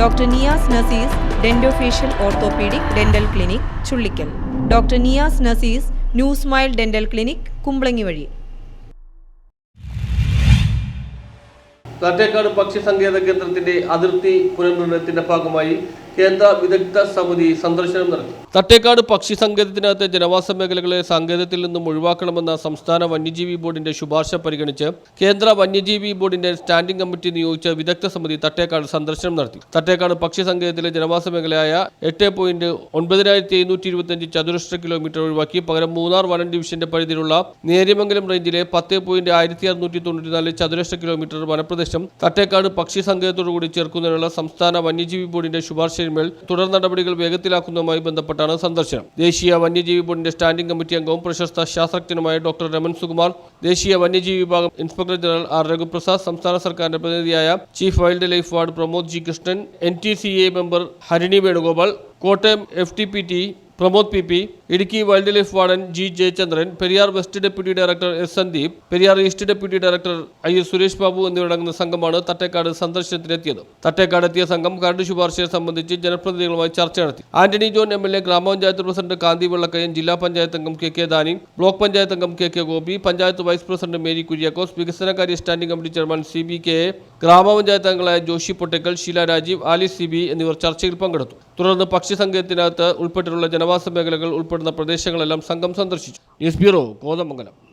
Doctor Niyas Nasees dentofacial orthopedic dental clinic Chullikkal. Doctor Niyas Nasees new smile dental clinic Kumbalangi വഴി. തട്ടേക്കാട് പക്ഷി സങ്കേത കേന്ദ്രത്തിന്റെ അതിർത്തി പുനർനിർണയത്തിന്റെ ഭാഗമായി കേന്ദ്ര വിദഗ്ധ സമിതി സന്ദർശനം നടത്തി. തട്ടേക്കാട് പക്ഷി സങ്കേതത്തിനകത്തെ ജനവാസ മേഖലകളെ സങ്കേതത്തിൽ നിന്നും ഒഴിവാക്കണമെന്ന സംസ്ഥാന വന്യജീവി ബോർഡിന്റെ ശുപാർശ പരിഗണിച്ച് കേന്ദ്ര വന്യജീവി ബോർഡിന്റെ സ്റ്റാൻഡിംഗ് കമ്മിറ്റി നിയോഗിച്ച വിദഗ്ധ സമിതി തട്ടേക്കാട് സന്ദർശനം നടത്തി. തട്ടേക്കാട് പക്ഷി സങ്കേതത്തിലെ ജനവാസ മേഖലയായ എട്ട് പോയിന്റ് ഒൻപതിനായിരത്തി എഴുന്നൂറ്റി ഇരുപത്തിയഞ്ച് ചതുരശ്ര കിലോമീറ്റർ ഒഴിവാക്കി പകരം മൂന്നാർ വനം ഡിവിഷന്റെ പരിധിയിലുള്ള നേര്യമംഗലം റേഞ്ചിലെ പത്ത് പോയിന്റ് ആയിരത്തി അറുന്നൂറ്റി തൊണ്ണൂറ്റിനാല് ചതുരശ്ര കിലോമീറ്റർ വനപ്രദേശം തട്ടേക്കാട് പക്ഷി സങ്കേതത്തോടുകൂടി ചേർക്കുന്നതിനുള്ള സംസ്ഥാന വന്യജീവി ബോർഡിന്റെ ശുപാർശയിന്മേൽ തുടർ നടപടികൾ വേഗത്തിലാക്കുന്നതുമായി ബന്ധപ്പെട്ടാണ് സന്ദർശനം. ദേശീയ വന്യജീവി ബോർഡിന്റെ സ്റ്റാൻഡിംഗ് കമ്മിറ്റി അംഗവും പ്രശസ്ത ശാസ്ത്രജ്ഞനുമായ ഡോക്ടർ രമൻ സുകുമാർ ദേശീയ വന്യജീവി വിഭാഗം ഇൻസ്പെക്ടർ ജനറൽ ആർ രഘുപ്രസാദ് സംസ്ഥാന സർക്കാരിന്റെ പ്രതിനിധിയായ chief wild life ward Pramod G Krishnan N T C A member Harini Venugopal Kottayam F T P T Pramod P P Idukki wild life warden G Jayachandran Periyar west deputy director S Sandeep Periyar east deputy director I S Suresh Babu എന്നിവരടങ്ങുന്ന സംഘമാണ് തട്ടേക്കാട് സന്ദർശനത്തിനെത്തിയത്. തട്ടേക്കാട് എത്തിയ സംഘം കരട് ശുപാർശയെ സംബന്ധിച്ച് ജനപ്രതിനിധികളുമായി ചർച്ച നടത്തി. Antony John M L A ഗ്രാമപഞ്ചായത്ത് പ്രസിഡന്റ് കാന്തി വെള്ളക്കയൻ ജില്ലാ പഞ്ചായത്ത് അംഗം K K Dani block panchayat അംഗം K K Gopi panchayat vice president Mary Kuriakose വികസനകാര്യ standing committee chairman C B K ഗ്രാമപഞ്ചായത്ത് അംഗങ്ങളായ ജോഷി പൊട്ടേക്കൽ ഷീല രാജീവ് ആലി സി ബി എന്നിവർ ചർച്ചയിൽ പങ്കെടുത്തു. തുടർന്ന് പക്ഷി സങ്കേതത്തിനകത്ത് ഉൾപ്പെട്ടിട്ടുള്ള ജനവാസ മേഖലകൾ ഉൾപ്പെടുന്ന പ്രദേശങ്ങളെല്ലാം സംഘം സന്ദർശിച്ചു. News bureau Kothamangalam.